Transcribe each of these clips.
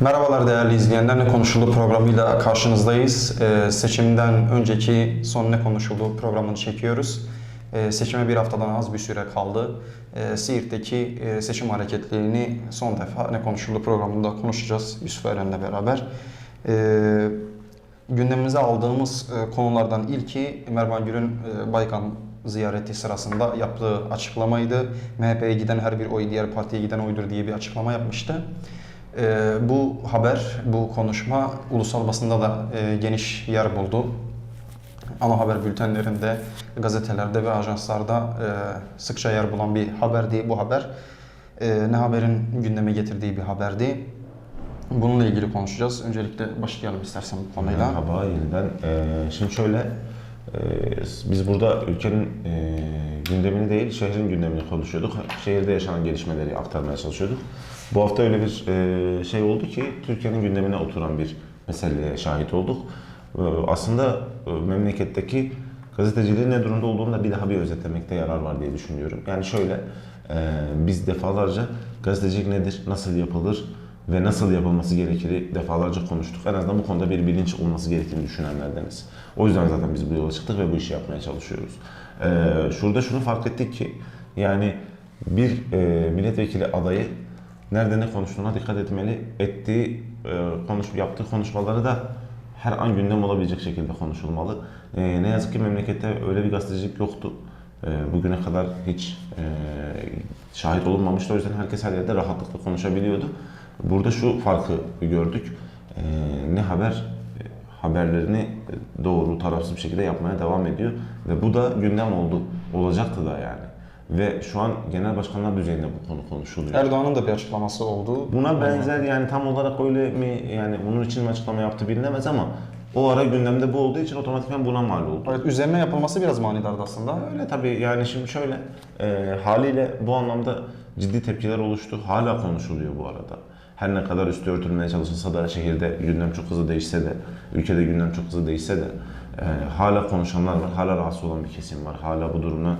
Merhabalar değerli izleyenler. Ne Konuşuldu programıyla karşınızdayız. Ee, seçimden önceki son Ne Konuşuldu programını çekiyoruz. Ee, seçime bir haftadan az bir süre kaldı. Ee, Siirt'teki e, seçim hareketliliğini son defa Ne Konuşuldu programında konuşacağız Yusuf Eren'le beraber. Ee, gündemimize aldığımız e, konulardan ilki Mervan Gül'ün e, Baykan ziyareti sırasında yaptığı açıklamaydı. MHP'ye giden her bir oy diğer partiye giden oydur diye bir açıklama yapmıştı. Ee, bu haber, bu konuşma ulusal basında da e, geniş yer buldu. Ana haber bültenlerinde, gazetelerde ve ajanslarda e, sıkça yer bulan bir haberdi bu haber. E, ne haberin gündeme getirdiği bir haberdi. Bununla ilgili konuşacağız. Öncelikle başlayalım istersen bu konuyla. Merhaba yeniden. Ee, şimdi şöyle, e, biz burada ülkenin e, gündemini değil, şehrin gündemini konuşuyorduk. Şehirde yaşanan gelişmeleri aktarmaya çalışıyorduk. Bu hafta öyle bir e, şey oldu ki, Türkiye'nin gündemine oturan bir meseleye şahit olduk. E, aslında e, memleketteki gazeteciliğin ne durumda olduğunu da bir daha bir özetlemekte yarar var diye düşünüyorum. Yani şöyle, biz defalarca gazetecilik nedir, nasıl yapılır, ve nasıl yapılması gerektiği defalarca konuştuk. En azından bu konuda bir bilinç olması gerektiğini düşünenlerdeniz. O yüzden zaten biz bu yola çıktık ve bu işi yapmaya çalışıyoruz. Şurada şunu fark ettik ki yani bir milletvekili adayı nerede ne konuştuğuna dikkat etmeli. Ettiği, e, konuş, yaptığı konuşmaları da her an gündem olabilecek şekilde konuşulmalı. E, ne yazık ki memlekette öyle bir gazetecilik yoktu. E, bugüne kadar hiç şahit olunmamıştı. O yüzden herkes her yerde rahatlıkla konuşabiliyordu. Burada şu farkı gördük. Ne haber haberlerini doğru, tarafsız bir şekilde yapmaya devam ediyor. Ve bu da gündem oldu. Olacaktı da yani. Ve şu an genel başkanlar düzeyinde bu konu konuşuluyor. Erdoğan'ın da bir açıklaması oldu. Buna benzer yani tam olarak öyle mi yani bunun için mi açıklama yaptı bilinemez ama o ara gündemde bu olduğu için otomatikman buna mal oldu. Evet, üzerine yapılması biraz manidardı aslında. Öyle tabii yani şimdi şöyle e, haliyle bu anlamda ciddi tepkiler oluştu. Hala konuşuluyor bu arada. Her ne kadar üstü örtülmeye çalışılsa da şehirde gündem çok hızlı değişse de, ülkede gündem çok hızlı değişse de e, hala konuşanlar var, hala rahatsız olan bir kesim var. Hala bu durumun e,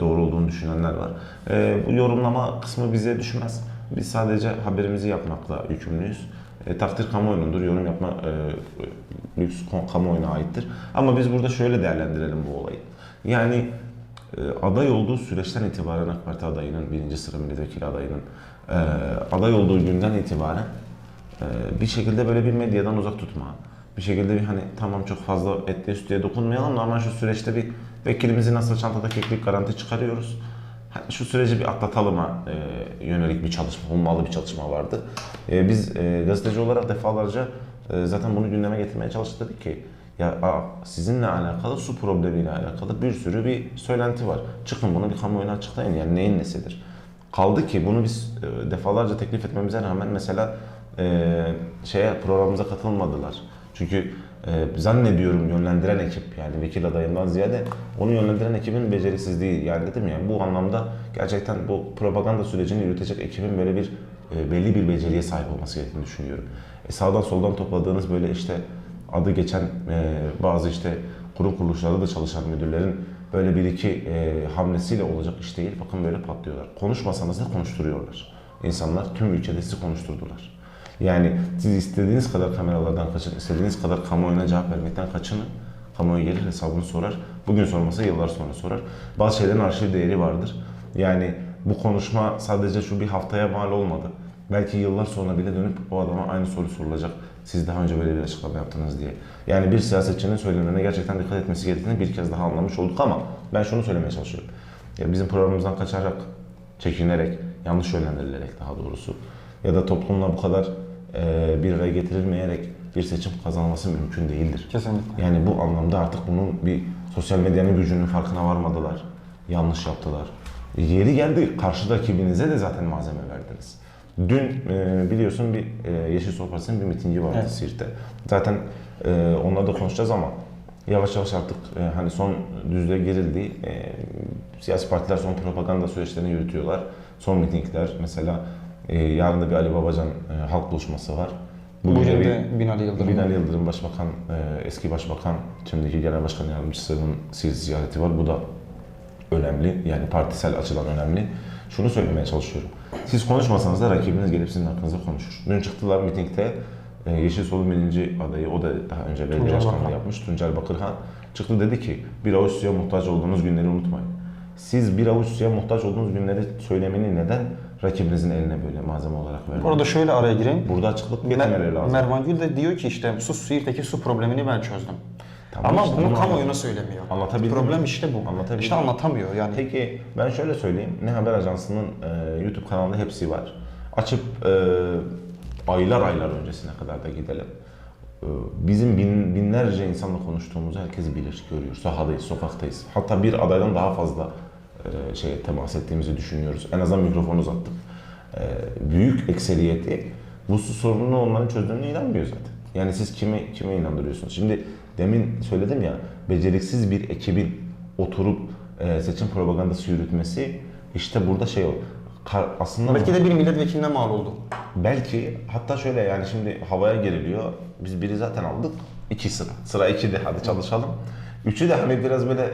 doğru olduğunu düşünenler var. E, bu yorumlama kısmı bize düşmez. Biz sadece haberimizi yapmakla yükümlüyüz. E, takdir kamuoyunundur, yorum yapma e, lüks kamuoyuna aittir. Ama biz burada şöyle değerlendirelim bu olayı. Yani e, aday olduğu süreçten itibaren AK Parti adayının, birinci sıra milletvekili adayının e, aday olduğu günden itibaren e, bir şekilde böyle bir medyadan uzak tutma, bir şekilde bir hani tamam çok fazla etliye sütüye dokunmayalım normal şu süreçte bir vekilimizi nasıl çantada keklik garanti çıkarıyoruz. Şu süreci bir atlatalım'a e, yönelik bir çalışma, olmalı bir çalışma vardı. E, biz e, gazeteci olarak defalarca e, zaten bunu gündeme getirmeye çalıştık dedik ki ya aa, sizinle alakalı su problemiyle alakalı bir sürü bir söylenti var. Çıkın bunu bir kamuoyuna açıklayın yani neyin nesidir. Kaldı ki bunu biz e, defalarca teklif etmemize rağmen mesela e, şeye programımıza katılmadılar. Çünkü e, zannediyorum yönlendiren ekip yani vekil adayından ziyade onu yönlendiren ekibin beceriksizliği yani dedim ya bu anlamda gerçekten bu propaganda sürecini yürütecek ekibin böyle bir e, belli bir beceriye sahip olması gerektiğini düşünüyorum. E, sağdan soldan topladığınız böyle işte adı geçen e, bazı işte kurum kuruluşlarda da çalışan müdürlerin böyle bir iki e, hamlesiyle olacak iş değil. Bakın böyle patlıyorlar. Konuşmasanız da konuşturuyorlar. İnsanlar tüm ülkede sizi konuşturdular. Yani siz istediğiniz kadar kameralardan kaçın, istediğiniz kadar kamuoyuna cevap vermekten kaçının. Kamuoyu gelir hesabını sorar. Bugün sormasa yıllar sonra sorar. Bazı şeylerin arşiv değeri vardır. Yani bu konuşma sadece şu bir haftaya mal olmadı. Belki yıllar sonra bile dönüp o adama aynı soru sorulacak. Siz daha önce böyle bir açıklama yaptınız diye. Yani bir siyasetçinin söylemlerine gerçekten dikkat etmesi gerektiğini bir kez daha anlamış olduk ama ben şunu söylemeye çalışıyorum. Ya bizim programımızdan kaçarak, çekinerek, yanlış yönlendirilerek daha doğrusu ya da toplumla bu kadar bir araya getirilmeyerek bir seçim kazanılması mümkün değildir. Kesinlikle. Yani bu anlamda artık bunun bir sosyal medyanın gücünün farkına varmadılar. Yanlış yaptılar. Yeri geldi karşı rakibinize de zaten malzeme verdiniz. Dün e, biliyorsun bir e, Yeşil Partisi'nin bir mitingi vardı Evet. Siirt'te. Zaten e, onları da konuşacağız ama yavaş yavaş artık e, hani son düzlüğe girildi. E, siyasi partiler son propaganda süreçlerini yürütüyorlar. Son mitingler mesela e, yarın da bir Ali Babacan e, halk buluşması var. Bugün gece de Binali Yıldırım. Binali Yıldırım Başbakan, e, eski Başbakan, şimdiki Genel Başkan Yardımcısının Siirt ziyareti var. Bu da önemli. Yani partisel açıdan önemli. Şunu söylemeye çalışıyorum. Siz konuşmasanız da rakibiniz gelip sizin hakkınızda konuşur. Dün çıktılar mitingde e, Yeşil Sol'un birinci adayı, o da daha önce belediye başkanlığı yapmış, Tuncel Bakırhan çıktı dedi ki bir avuç suya muhtaç olduğunuz günleri unutmayın. Siz bir avuç suya muhtaç olduğunuz günleri söylemeni neden rakibinizin eline böyle malzeme olarak verdiniz? Orada şöyle araya gireyim. Burada açıklık getirmeleri lazım. Mervan Gül de diyor ki işte su Siirt'teki su problemini ben çözdüm. Tamam Ama işte bunu bunu kamuoyuna anlat- söylemiyor. Anlatabildim Problem mi? işte bu. Anlatabildim İşte mi? anlatamıyor yani. Peki ben şöyle söyleyeyim. Ne Haber Ajansı'nın e, YouTube kanalında hepsi var. Açıp e, aylar aylar öncesine kadar da gidelim. E, bizim bin, binlerce insanla konuştuğumuzu herkes bilir, görüyor. Sahadayız, sokaktayız. Hatta bir adaydan daha fazla e, şey temas ettiğimizi düşünüyoruz. En azından mikrofonu uzattık. E, büyük ekseriyeti bu su sorununu onların çözdüğüne inanmıyor zaten. Yani siz kime kime inandırıyorsunuz? Şimdi demin söyledim ya beceriksiz bir ekibin oturup e, seçim propagandası yürütmesi işte burada şey o. Aslında Belki de bir milletvekiline mal oldu. belki hatta şöyle yani şimdi havaya giriliyor. Biz biri zaten aldık. iki sıra. Sıra iki de hadi çalışalım. Üçü de hani biraz böyle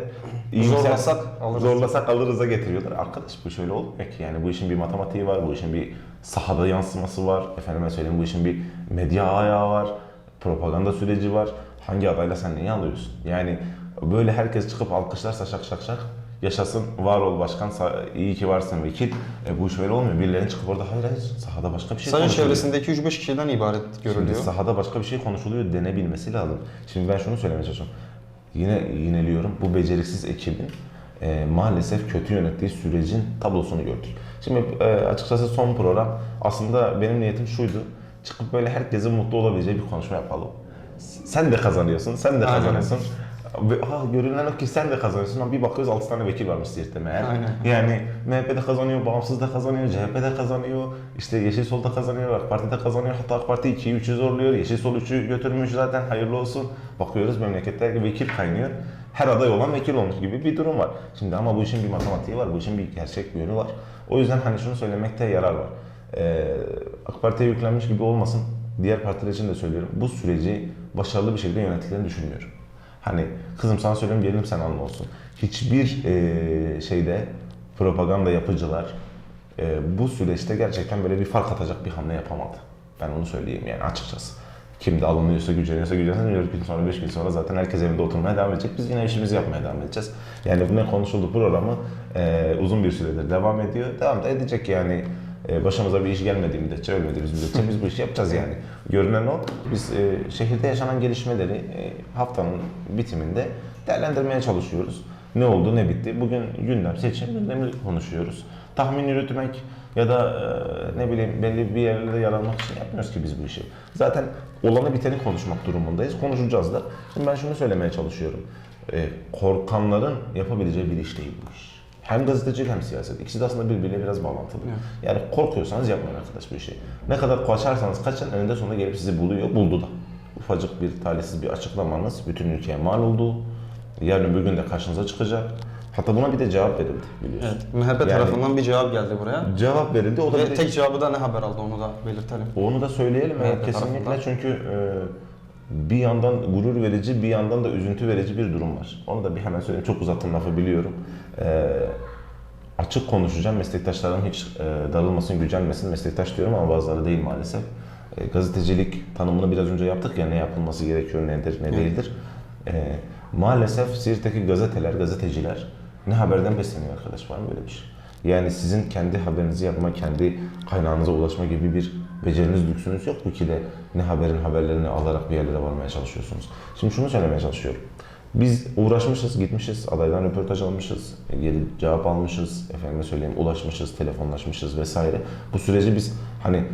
Zorlasak alırız. Zorlasak alırız'a getiriyorlar. Arkadaş bu şöyle olmuyor ki. Yani bu işin bir matematiği var, bu işin bir sahada yansıması var. Efendime söyleyeyim bu işin bir medya ayağı var. Propaganda süreci var. Hangi adayla sen neyi alıyorsun? Yani böyle herkes çıkıp alkışlarsa şak şak şak yaşasın var ol başkan iyi ki varsın vekil. E, bu iş öyle olmuyor. Birilerinin çıkıp orada hayır hayır sahada başka bir şey Sadece çevresindeki 3-5 kişiden ibaret Şimdi görülüyor. sahada başka bir şey konuşuluyor denebilmesi lazım. Şimdi ben şunu söylemeye çalışıyorum. Yine yineliyorum. Bu beceriksiz ekibin e, maalesef kötü yönettiği sürecin tablosunu gördük. Şimdi e, açıkçası son program aslında benim niyetim şuydu. Çıkıp böyle herkesin mutlu olabileceği bir konuşma yapalım. Sen de kazanıyorsun, sen de Aynen. kazanıyorsun. Ve, ha, görünen o ki sen de kazanıyorsun ama bir bakıyoruz 6 tane vekil varmış. Aynen. Yani MHP de kazanıyor, Bağımsız da kazanıyor, CHP de kazanıyor, işte Yeşil Sol da kazanıyor, AK Parti de kazanıyor. Hatta AK Parti 2'yi 3'ü zorluyor, Yeşil Sol 3'ü götürmüş zaten hayırlı olsun. Bakıyoruz memlekette vekil kaynıyor. Her aday olan vekil olmuş gibi bir durum var. Şimdi ama bu işin bir matematiği var, bu işin bir gerçek bir yönü var. O yüzden hani şunu söylemekte yarar var. Ee, AK Parti'ye yüklenmiş gibi olmasın, diğer partiler için de söylüyorum. Bu süreci başarılı bir şekilde yönettiklerini düşünmüyorum. Hani kızım sana söylüyorum gelirim sen anla olsun. Hiçbir eee, şeyde propaganda yapıcılar eee, bu süreçte gerçekten böyle bir fark atacak bir hamle yapamadı. Ben onu söyleyeyim yani açıkçası. Kim de alınıyorsa, güceniyorsa, güceniyorsa 4 gün sonra, 5 gün sonra zaten herkes evinde oturmaya devam edecek. Biz yine işimizi yapmaya devam edeceğiz. Yani ne konuşuldu programı eee, uzun bir süredir devam ediyor. Devam da edecek yani. Eee, başımıza bir iş gelmediği müddetçe, ölmediğimiz müddetçe biz bu işi yapacağız yani. Görünen o. Biz eee, şehirde yaşanan gelişmeleri eee, haftanın bitiminde değerlendirmeye çalışıyoruz. Ne oldu, ne bitti? Bugün gündem, seçim gündemi konuşuyoruz. Tahmin yürütmek ya da ne bileyim belli bir yerlerde yer için yapmıyoruz ki biz bu işi. Zaten olanı biteni konuşmak durumundayız. Konuşacağız da. Şimdi ben şunu söylemeye çalışıyorum. Korkanların yapabileceği bir iş değil bu iş. Hem gazetecilik hem siyaset. İkisi de aslında birbiriyle biraz bağlantılı. Yani korkuyorsanız yapmayın arkadaş bu işi. Ne kadar kaçarsanız kaçın eninde sonunda gelip sizi buluyor. Buldu da. Ufacık bir talihsiz bir açıklamanız bütün ülkeye mal oldu. Yarın öbür gün de karşınıza çıkacak. Hatta buna bir de cevap verildi biliyorsun. Evet. MHP Yani- tarafından bir cevap geldi buraya. Cevap verildi. O da Ve bir de- tek cevabı da ne haber aldı onu da belirtelim. onu da söyleyelim evet, MHP kesinlikle tarafından. çünkü e, bir yandan gurur verici bir yandan da üzüntü verici bir durum var. Onu da bir hemen söyleyeyim. Çok uzattım lafı biliyorum. E, açık konuşacağım. Meslektaşlarım hiç e, darılmasın, gücenmesin. Meslektaş diyorum ama bazıları değil maalesef. E, gazetecilik tanımını biraz önce yaptık ya ne yapılması gerekiyor, nedir, ne değildir. E, maalesef Siirt'teki gazeteler, gazeteciler ne haberden besleniyor arkadaş var mı böyle bir şey? Yani sizin kendi haberinizi yapma, kendi kaynağınıza ulaşma gibi bir beceriniz, lüksünüz yok mu ki de ne haberin haberlerini alarak bir yerlere varmaya çalışıyorsunuz. Şimdi şunu söylemeye çalışıyorum. Biz uğraşmışız, gitmişiz, adaydan röportaj almışız, gelip cevap almışız, efendime söyleyeyim ulaşmışız, telefonlaşmışız vesaire. Bu süreci biz hani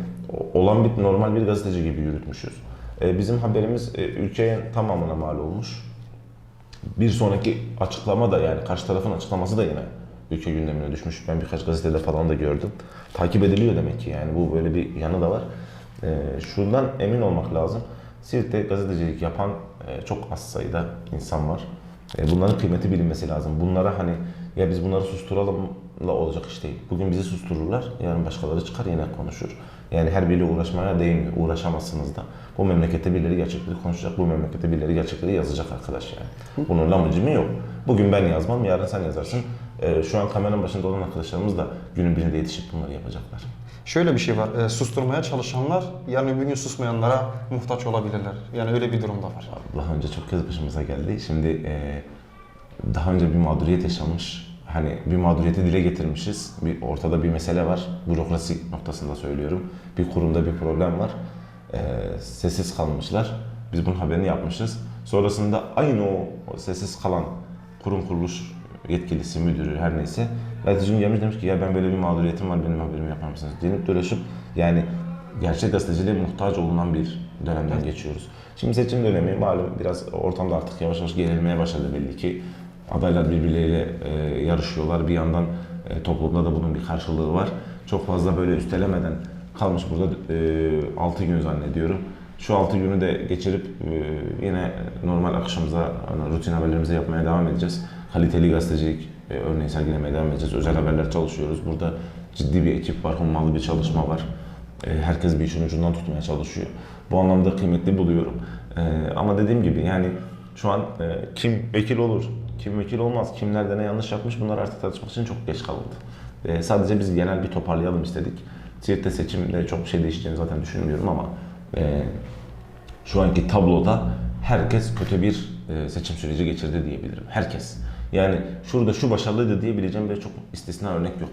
olan bir normal bir gazeteci gibi yürütmüşüz. E, bizim haberimiz e, ülkenin tamamına mal olmuş. Bir sonraki açıklama da yani karşı tarafın açıklaması da yine ülke gündemine düşmüş. Ben birkaç gazetede falan da gördüm. Takip ediliyor demek ki yani bu böyle bir yanı da var. Ee, şundan emin olmak lazım. Siirt'te gazetecilik yapan e, çok az sayıda insan var. E, bunların kıymeti bilinmesi lazım. Bunlara hani ya biz bunları susturalımla olacak iş değil. Bugün bizi sustururlar, yarın başkaları çıkar yine konuşur. Yani her biriyle uğraşmaya değmiyor. Uğraşamazsınız da. Bu memlekette birileri gerçekleri konuşacak. Bu memlekette birileri gerçekleri yazacak arkadaş yani. Bunun lamıcımı yok. Bugün ben yazmam, yarın sen yazarsın. E, şu an kameranın başında olan arkadaşlarımız da günün birinde yetişip bunları yapacaklar. Şöyle bir şey var. e, susturmaya çalışanlar yarın öbür gün susmayanlara muhtaç olabilirler. Yani öyle bir durum da var. Daha önce çok kez başımıza geldi. Şimdi e, daha önce bir mağduriyet yaşamış. Hani bir mağduriyeti dile getirmişiz. Bir ortada bir mesele var. Bürokrasi noktasında söylüyorum. Bir kurumda bir problem var. E, sessiz kalmışlar. Biz bunun haberini yapmışız. Sonrasında aynı o, o sessiz kalan kurum kuruluş yetkilisi, müdürü her neyse. Gün gelmiş demiş ki ya ben böyle bir mağduriyetim var benim haberimi yapar mısınız? Denip dolaşıp yani gerçek gazeteciliğe muhtaç olunan bir dönemden geçiyoruz. Şimdi seçim dönemi malum biraz ortamda artık yavaş yavaş gerilmeye başladı belli ki. Adaylar birbirleriyle e, yarışıyorlar. Bir yandan e, toplumda da bunun bir karşılığı var. Çok fazla böyle üstelemeden kalmış burada e, 6 gün zannediyorum. Şu 6 günü de geçirip e, yine normal akışımıza, hani rutin haberlerimizi yapmaya devam edeceğiz. Kaliteli gazetecilik e, örneği sergilemeye devam edeceğiz. Özel haberler çalışıyoruz. Burada ciddi bir ekip var, hummalı bir çalışma var. E, herkes bir işin ucundan tutmaya çalışıyor. Bu anlamda kıymetli buluyorum. E, ama dediğim gibi yani şu an e, kim vekil olur, kim vekil olmaz, kim ne yanlış yapmış bunlar artık tartışmak için çok geç kalındı. E, sadece biz genel bir toparlayalım istedik. Siirt'te seçimde çok bir şey değişeceğini zaten düşünmüyorum ama e, şu anki tabloda herkes kötü bir e, seçim süreci geçirdi diyebilirim. Herkes. Yani şurada şu başarılıydı diyebileceğim ve çok istisna örnek yok.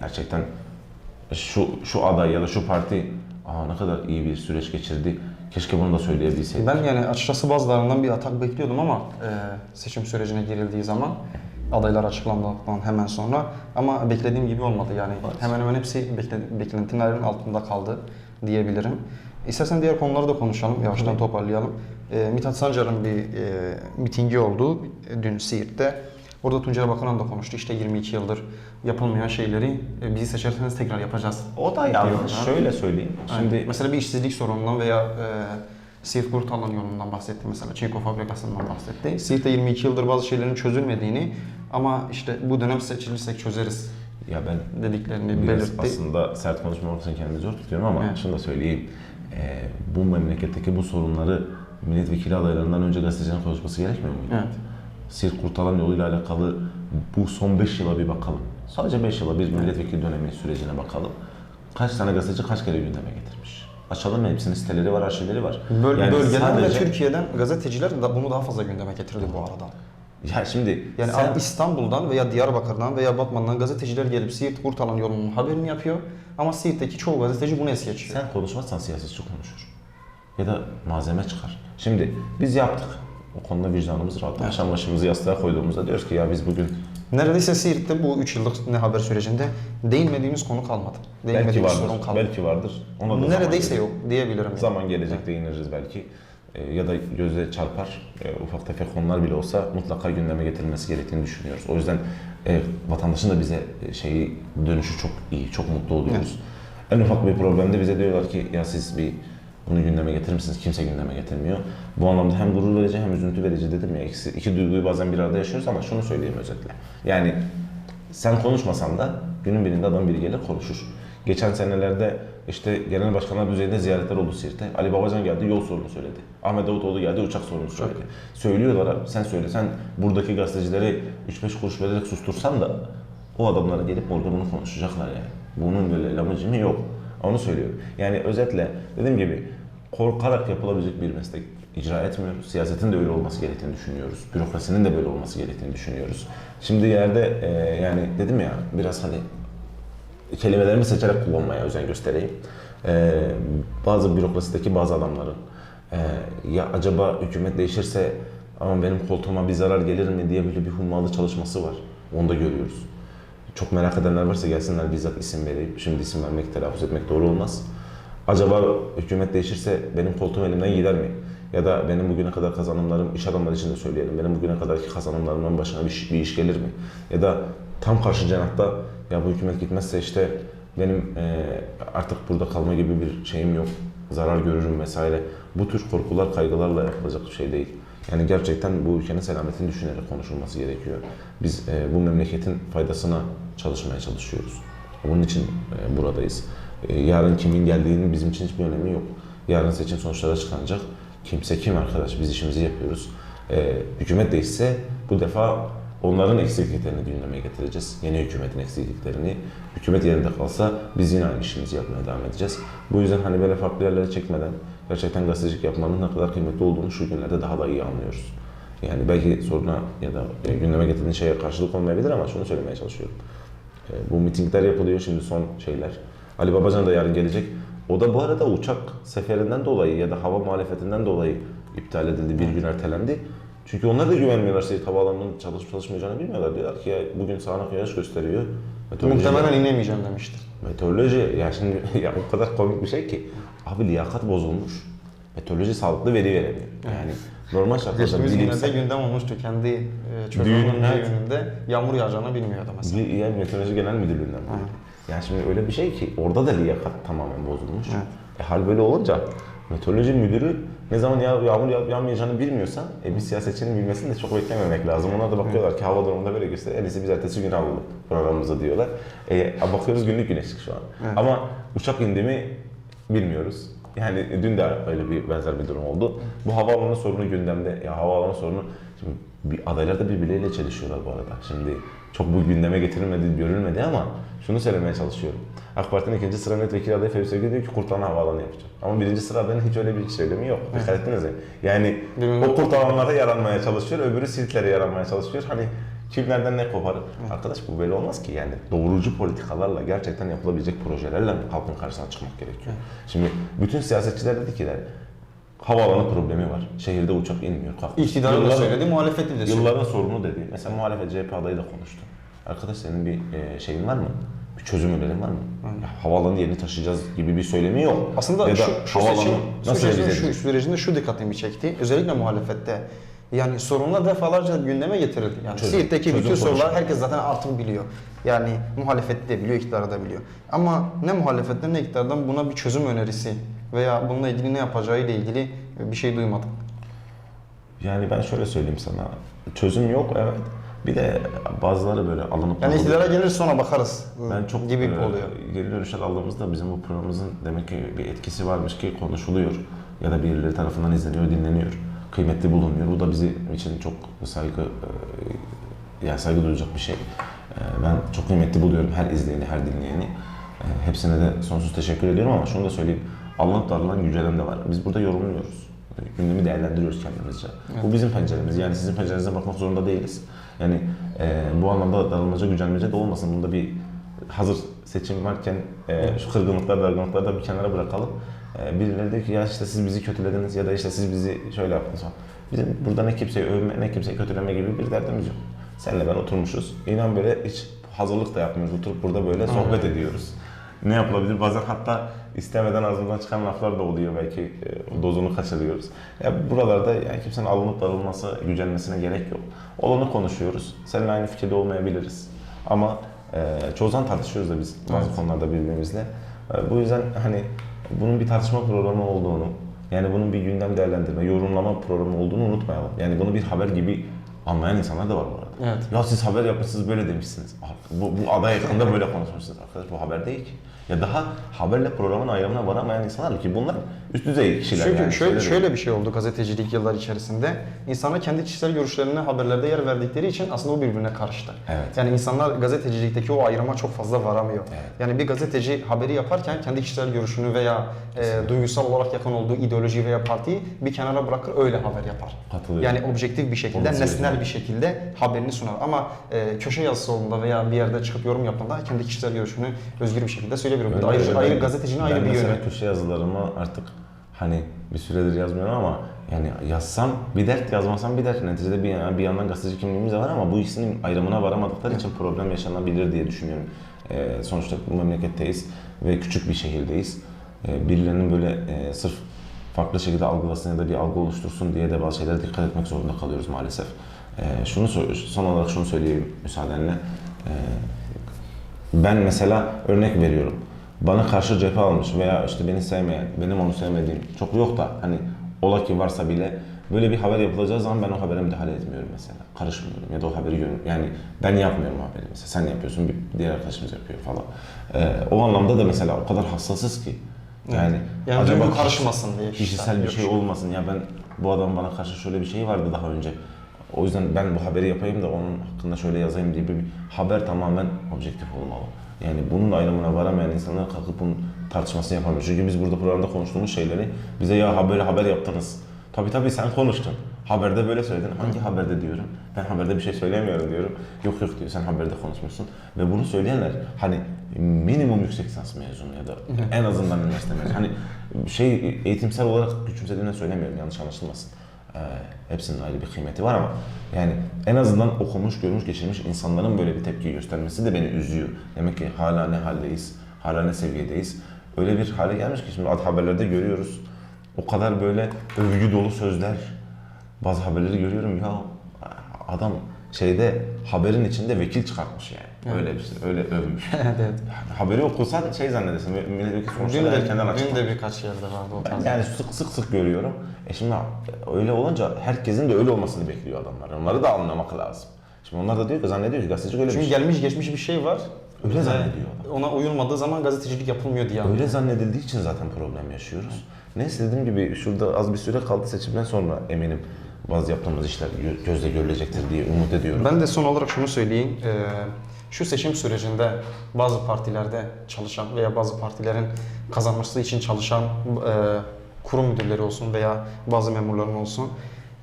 Gerçekten şu şu aday ya da şu parti aa ne kadar iyi bir süreç geçirdi. Keşke bunu da söyleyebilseydik. Ben yani açıkçası bazılarından bir atak bekliyordum ama e, seçim sürecine girildiği zaman adaylar açıklandıktan hemen sonra ama beklediğim gibi olmadı yani hemen hemen hepsi bekle- beklentilerin altında kaldı diyebilirim. İstersen diğer konuları da konuşalım, yavaştan toparlayalım. E, Mithat Sancar'ın bir e, mitingi oldu dün Siirt'te. Orada Tuncel Bakan da konuştu. İşte 22 yıldır yapılmayan şeyleri e, bizi seçerseniz tekrar yapacağız. O da yanlış. Şöyle söyleyeyim. Şimdi Şimdi mesela bir işsizlik sorunundan veya e, Siirt Kurtalan yolundan bahsetti mesela. Çinko fabrikasından bahsetti. Siirt'te 22 yıldır bazı şeylerin çözülmediğini ama işte bu dönem seçilirsek çözeriz ya ben dediklerini biraz belirtti. aslında sert konuşmamak için kendimi zor tutuyorum ama Evet. şunu da söyleyeyim. Ee, bu memleketteki bu sorunları milletvekili adaylarından önce gazetecilerin konuşması gerekmiyor muydu? Evet. Siirt Kurtalan yoluyla alakalı bu son 5 yıla bir bakalım. Sadece 5 yıla bir milletvekili dönemi sürecine bakalım. Kaç tane gazeteci kaç kere gündeme getirmiş? Açalım? Hepsinin siteleri var, arşivleri var. Böl- Yani bölgeden sadece- ve Türkiye'den gazeteciler de bunu daha fazla gündeme getirdi bu arada. Ya şimdi Yani sen, İstanbul'dan veya Diyarbakır'dan veya Batman'dan gazeteciler gelip Siirt Kurtalan yolunun haberini yapıyor ama Siirt'teki çoğu gazeteci bunu es geçiyor. sen konuşmazsan siyasetçi konuşur. Ya da malzeme çıkar. Şimdi biz yaptık. O konuda vicdanımız rahat. Akşam başımızı yastığa koyduğumuzda diyoruz ki ya biz bugün Neredeyse Siirt'te bu 3 yıllık ne haber sürecinde değinmediğimiz konu kalmadı. belki vardır. sorun kalmadı. Belki vardır. Ona da Neredeyse yok diyebilirim. yani. Zaman gelecek değiniriz belki. Ee, ya da göze çarpar. Ee, ufak tefek konular bile olsa mutlaka gündeme getirilmesi gerektiğini düşünüyoruz. O yüzden e, vatandaşın da bize e, şeyi dönüşü çok iyi, çok mutlu oluyoruz. En ufak bir problemde bize diyorlar ki ya siz bir bunu gündeme getirir misiniz? Kimse gündeme getirmiyor. Bu anlamda hem gurur verici hem üzüntü verici dedim ya. İkisi, iki duyguyu bazen bir arada yaşıyoruz ama şunu söyleyeyim özetle. Yani sen konuşmasan da günün birinde adam biri gelir konuşur. Geçen senelerde işte genel başkanlar düzeyinde ziyaretler oldu Siirt'te. Ali Babacan geldi yol sorunu söyledi. Ahmet Davutoğlu geldi uçak sorunu söyledi. Söylüyorlar abi sen söyle sen buradaki gazetecileri 3-5 kuruş vererek sustursan da o adamlara gelip orada bunu konuşacaklar yani. Bunun böyle lamıcımı yok. Onu söylüyorum. Yani özetle dediğim gibi korkarak yapılabilecek bir meslek icra etmiyoruz. Siyasetin de öyle olması gerektiğini düşünüyoruz. Bürokrasinin de böyle olması gerektiğini düşünüyoruz. Şimdi yerde e, yani dedim ya biraz hani kelimelerimi seçerek kullanmaya özen göstereyim. E, bazı bürokrasideki bazı adamların e, ya acaba hükümet değişirse ama benim koltuğuma bir zarar gelir mi diye böyle bir hummalı çalışması var. Onu da görüyoruz. Çok merak edenler varsa gelsinler bizzat isim vereyim. Şimdi isim vermek, telaffuz etmek doğru olmaz. Acaba hükümet değişirse benim koltuğum elimden gider mi? Ya da benim bugüne kadar kazanımlarım, iş adamları için de söyleyelim. Benim bugüne kadarki kazanımlarımın başına bir, bir iş gelir mi? Ya da tam karşı cenahta ya bu hükümet gitmezse işte benim eee, artık burada kalma gibi bir şeyim yok. Zarar görürüm vesaire. Bu tür korkular, kaygılarla yapılacak bir şey değil. Yani gerçekten bu ülkenin selametini düşünerek konuşulması gerekiyor. Biz e, bu memleketin faydasına çalışmaya çalışıyoruz. Bunun için e, buradayız. E, yarın kimin geldiğinin bizim için hiçbir önemi yok. Yarın seçim sonuçları açıklanacak. Kimse kim arkadaş biz işimizi yapıyoruz. E, hükümet değişse bu defa onların eksikliklerini gündeme getireceğiz. Yeni hükümetin eksikliklerini. Hükümet yerinde kalsa biz yine aynı işimizi yapmaya devam edeceğiz. Bu yüzden hani böyle farklı yerlere çekmeden gerçekten gazetecilik yapmanın ne kadar kıymetli olduğunu şu günlerde daha da iyi anlıyoruz. Yani belki soruna ya da e, gündeme getirdiğin şeye karşılık olmayabilir ama şunu söylemeye çalışıyorum. E, bu mitingler yapılıyor şimdi son şeyler. Ali Babacan da yarın gelecek. O da bu arada uçak seferinden dolayı ya da hava muhalefetinden dolayı iptal edildi, bir gün ertelendi. Çünkü onlar da güvenmiyorlar Siirt Havaalanı'nın çalışıp çalışmayacağını bilmiyorlar. Diyorlar ki ya bugün sağanak yağış gösteriyor. Meteoroloji- Muhtemelen inemeyeceğim demiştir. Meteoroloji ya şimdi ya o kadar komik bir şey ki abi liyakat bozulmuş. Meteoroloji sağlıklı veri veremiyor. Yani normal şartlarda Geçtiğimiz günlerde bilimsel gündem olmuştu. Kendi e, Düğün, çocuğunun evet. yağmur yağacağını bilmiyordu mesela. Bir yani Meteoroloji Genel Müdürlüğü'nden duydum. Yani şimdi öyle bir şey ki orada da liyakat tamamen bozulmuş. Evet. E, hal böyle olunca meteoroloji müdürü ne zaman yağ, yağmur yağıp yağmayacağını bilmiyorsan e, bir siyasetçinin bilmesini de çok beklememek lazım. Ona da bakıyorlar ki hava durumunda böyle gösteriyor. En iyisi biz ertesi gün alalım programımıza diyorlar. E, bakıyoruz günlük güneşlik şu an. Evet. Ama uçak indi mi bilmiyoruz. Yani dün de öyle bir benzer bir durum oldu. Bu havaalanı sorunu gündemde. Ya havaalanı sorunu şimdi bir adaylar da birbirleriyle çelişiyorlar bu arada. Şimdi çok bu gündeme getirilmedi, görülmedi ama şunu söylemeye çalışıyorum. AK Parti'nin ikinci sıra milletvekili adayı Fevzi Sevgi diyor ki Kurtalan Havaalanı yapacağım. Ama birinci sıra adayının hiç öyle bir söylemi yok. Dikkat ettiniz mi? Yani Birbirine- o kurtalanlara yaranmaya çalışıyor, öbürü Sirtlere yaranmaya çalışıyor. Hani kim nereden ne koparır? Arkadaş bu böyle olmaz ki yani. Doğrucu politikalarla gerçekten yapılabilecek projelerle halkın karşısına çıkmak gerekiyor. Şimdi bütün siyasetçiler dedi ki havaalanı problemi var. Şehirde uçak inmiyor. kalkmıyor. İktidarı da söyledi, muhalefeti de söyledi. Yılların sorunu dedi. Mesela muhalefet CHP adayı da konuştu. Arkadaş senin bir e, şeyin var mı? Bir çözüm önerin var mı? Ya, havaalanı yerini taşıyacağız gibi bir söylemi yok. Aslında ya da şu, şu havaalanı seçim nasıl sürecinde, şu sürecinde şu dikkatimi çekti. Özellikle muhalefette. Yani sorunlar defalarca gündeme getirildi. Yani Çözüm- Siirt'teki çözüm bütün sorular herkes zaten artık biliyor. Yani muhalefeti de biliyor, iktidarı da biliyor. Ama ne muhalefetten ne iktidardan buna bir çözüm önerisi veya bununla ilgili ne yapacağı ile ilgili bir şey duymadık. Yani ben şöyle söyleyeyim sana. Çözüm yok evet. Bir de bazıları böyle alınıp Yani iktidara gelir sonra bakarız ben çok gibi e, oluyor. geri dönüşler aldığımızda bizim bu programımızın demek ki bir etkisi varmış ki konuşuluyor ya da birileri tarafından izleniyor, dinleniyor. Kıymetli bulunuyor. Bu da bizim için çok saygı e, yani saygı duyacak bir şey. E, Ben çok kıymetli buluyorum her izleyeni, her dinleyeni. E, Hepsine de sonsuz teşekkür ediyorum ama şunu da söyleyeyim. Alınıp darılan yücelen de var. Biz burada yorumluyoruz. Gündemi değerlendiriyoruz kendimizce. Bu bizim penceremiz. Yani sizin pencerenizden bakmak zorunda değiliz. Yani e, bu anlamda darılmaca, gücenmece de olmasın. Bunda bir hazır seçim varken e, şu kırgınlıkları, dargınlıkları da bir kenara bırakalım. E, birileri diyor ki ya işte siz bizi kötülediniz ya da işte siz bizi şöyle yaptınız falan. Bizim burada ne kimseyi övme, ne kimseyi kötüleme gibi bir derdimiz yok. Senle ben oturmuşuz. İnan böyle hiç hazırlık da yapmıyoruz. Oturup burada böyle sohbet ediyoruz. Ne yapılabilir? Bazen hatta istemeden ağzımdan çıkan laflar da oluyor belki e, dozunu kaçırıyoruz. Ya buralarda yani kimsenin alınıp darılması, gücenmesine gerek yok. Olanı konuşuyoruz. Seninle aynı fikirde olmayabiliriz. Ama e, çoğu zaman tartışıyoruz da biz bazı Evet. konularda birbirimizle. E, bu yüzden hani bunun bir tartışma programı olduğunu, yani bunun bir gündem değerlendirme, yorumlama programı olduğunu unutmayalım. Yani bunu bir haber gibi anlayan insanlar da var bu arada. Evet. Ya siz haber yapmışsınız böyle demişsiniz. Bu, bu aday yakında böyle konuşmuşsunuz. Arkadaş bu haber değil ki. Ya daha haberle programın ayrımına varamayan insanlar ki bunlar üst düzey kişiler Çünkü yani. şöyle, şöyle bir şey oldu gazetecilik yıllar içerisinde. İnsanlar kendi kişisel görüşlerine haberlerde yer verdikleri için aslında o birbirine karıştı. Evet. Yani insanlar gazetecilikteki o ayrıma çok fazla varamıyor. Evet. Yani bir gazeteci haberi yaparken kendi kişisel görüşünü veya e, duygusal olarak yakın olduğu ideoloji veya partiyi bir kenara bırakır öyle haber yapar. Katılıyorum. Yani objektif bir şekilde, Objektif. nesnel bir şekilde haberini sunar. Ama e, köşe yazısı olduğunda veya bir yerde çıkıp yorum yaptığında kendi kişisel görüşünü özgür bir şekilde söyleyebilir. Da Öyle, ayrı, ayrı gazetecinin ayrı ben bir mesela yönü. köşe yazılarımı artık hani bir süredir yazmıyorum ama yani yazsam bir dert yazmasam bir dert. Neticede bir, bir yandan gazeteci kimliğimiz de var ama bu ikisinin ayrımına varamadıkları için problem yaşanabilir diye düşünüyorum. Ee, sonuçta bu memleketteyiz ve küçük bir şehirdeyiz. Ee, birilerinin böyle e, sırf farklı şekilde algılasın ya da bir algı oluştursun diye de bazı şeylere dikkat etmek zorunda kalıyoruz maalesef. Ee, şunu son olarak şunu söyleyeyim müsaadenle. Ee, ben mesela örnek veriyorum. Bana karşı cephe almış veya işte beni sevmeyen, benim onu sevmediğim çok yok da hani ola ki varsa bile böyle bir haber yapılacağı zaman ben o habere müdahale etmiyorum mesela. Karışmıyorum ya da o haberi görüyorum. Yani ben yapmıyorum haberi mesela. Sen yapıyorsun, bir diğer arkadaşımız yapıyor falan. Ee, o anlamda da mesela o kadar hassasız ki. Yani, Yani kişi- karışmasın diye. Kişisel bir şey olmasın. Ya ben bu adam bana karşı şöyle bir şey vardı daha önce. O yüzden ben bu haberi yapayım da onun hakkında şöyle yazayım diye bir haber tamamen objektif olmalı. Yani bunun ayrımına varamayan insanlar kalkıp bunun tartışmasını yapamıyor. Çünkü biz burada programda konuştuğumuz şeyleri bize ya haber haber yaptınız. Tabii tabii sen konuştun. Haberde böyle söyledin. Hangi haberde diyorum? Ben haberde bir şey söylemiyorum diyorum. Yok yok diyor sen haberde konuşmuşsun. Ve bunu söyleyenler hani minimum yüksek lisans mezunu ya da en azından üniversite mezunu. Hani şey eğitimsel olarak küçümsediğimden söylemiyorum yanlış anlaşılmasın. Ee, hepsinin ayrı bir kıymeti var ama yani en azından okumuş, görmüş, geçirmiş insanların böyle bir tepki göstermesi de beni üzüyor. Demek ki hala ne haldeyiz, hala ne seviyedeyiz. Öyle bir hale gelmiş ki şimdi haberlerde görüyoruz. O kadar böyle övgü dolu sözler. Bazı haberleri görüyorum ya adam şeyde haberin içinde vekil çıkartmış yani. Öyle bir şey, öyle övmüş. evet, evet. Haberi okusan şey zannedersin, milletvekili Dün sonuçları de, erkenden dün açıklamış. de birkaç yerde vardı o tarz. yani sık sık sık görüyorum. E şimdi öyle olunca herkesin de öyle olmasını bekliyor adamlar. Onları da anlamak lazım. Şimdi onlar da diyor ki zannediyor ki gazeteci öyle Çünkü bir şey. gelmiş geçmiş bir şey var. Öyle zannediyor Ona uyulmadığı zaman gazetecilik yapılmıyor diye. Öyle zannedildiği için zaten problem yaşıyoruz. Neyse dediğim gibi şurada az bir süre kaldı seçimden sonra eminim bazı yaptığımız işler gö- gözle görülecektir diye umut ediyorum. Ben de son olarak şunu söyleyeyim. Ee, şu seçim sürecinde bazı partilerde çalışan veya bazı partilerin kazanması için çalışan e, kurum müdürleri olsun veya bazı memurların olsun.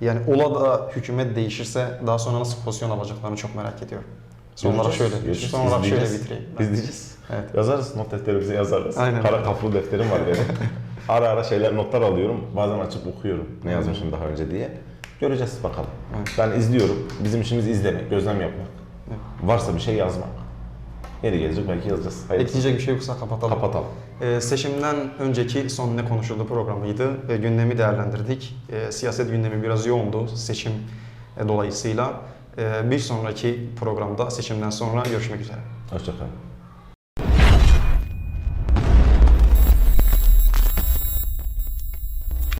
Yani ola da hükümet değişirse daha sonra nasıl pozisyon alacaklarını çok merak ediyorum. Son olarak şöyle, göreceğiz, son olarak şöyle bitireyim. İzleyeceğiz. Evet. Yazarız not defterimize yazarız. Aynen. Kara kaplı defterim var benim. ara ara şeyler notlar alıyorum. Bazen açıp okuyorum ne yazmışım daha önce diye. Göreceğiz bakalım. Evet. Ben izliyorum. Bizim işimiz izlemek, gözlem yapmak. Varsa bir şey yazmak. Yeri gelecek belki yazacağız. Hayır. Ekleyecek bir şey yoksa kapatalım. Kapatalım. Ee, seçimden önceki son ne konuşuldu programıydı. Ee, gündemi değerlendirdik. Ee, siyaset gündemi biraz yoğundu seçim e, dolayısıyla. Ee, bir sonraki programda seçimden sonra görüşmek üzere. Hoşçakalın.